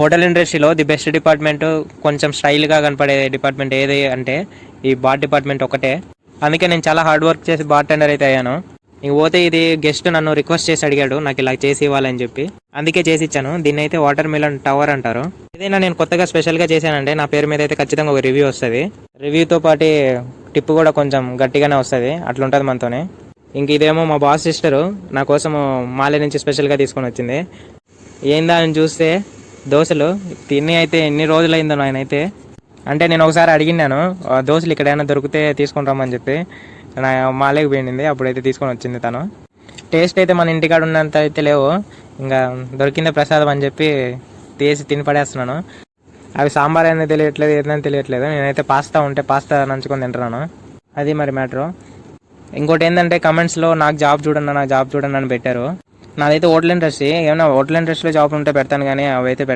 Hotel ఇండస్ట్రీలో the best department కొంచెం స్టైల్గా కనపడే డిపార్ట్మెంట్ ఏది అంటే ఈ బార్ డిపార్ట్మెంట్ ఒకటే. అందుకే నేను చాలా హార్డ్ వర్క్ చేసి బార్ టెండర్ అయితే అయ్యాను. ఇంక పోతే ఇది గెస్ట్ నన్ను రిక్వెస్ట్ చేసి అడిగాడు నాకు ఇలా చేసి ఇవ్వాలని చెప్పి. అందుకే చేసి ఇచ్చాను. దీన్ని అయితే వాటర్ మిలన్ టవర్ అంటారు. ఏదైనా నేను కొత్తగా స్పెషల్గా చేశానంటే నా పేరు మీద అయితే ఖచ్చితంగా ఒక రివ్యూ వస్తుంది. రివ్యూతో పాటు టిప్ కూడా కొంచెం గట్టిగానే వస్తుంది. అట్లుంటుంది మనతోనే. ఇంక ఇదేమో మా బాస్ సిస్టరు నా కోసం మాలే నుంచి స్పెషల్గా తీసుకొని వచ్చింది. ఏందా అని చూస్తే దోశలు. తిని అయితే ఎన్ని రోజులైందో నాయనైతే. అంటే నేను ఒకసారి అడిగినాను "ఆ, దోశలు ఇక్కడైనా దొరికితే తీసుకొని రమ్మని చెప్పి. నా మాలేకి పోయింది అప్పుడైతే తీసుకొని వచ్చింది తను. టేస్ట్ అయితే మన ఇంటికాడ ఉన్నంత అయితే లేవు. ఇంకా దొరికిందే ప్రసాదం అని చెప్పి తీసి తిని పడేస్తున్నాను. అవి సాంబార్ అనేది తెలియట్లేదు ఏదైనా తెలియట్లేదు. నేనైతే పాస్తా ఉంటే పాస్తా నంచుకొని తింటున్నాను. అది మరి మ్యాటరు. ఇంకోటి ఏంటంటే కమెంట్స్లో నాకు జాబ్ చూడండి నాకు జాబ్ చూడండి అని పెట్టారు. నాదైతే హోటల్ ఇండస్ట్రీ ఏమైనా హోటల్ ఇండస్ట్రీలో జాబ్ ఉంటే పెడతాను కానీ అవి అయితే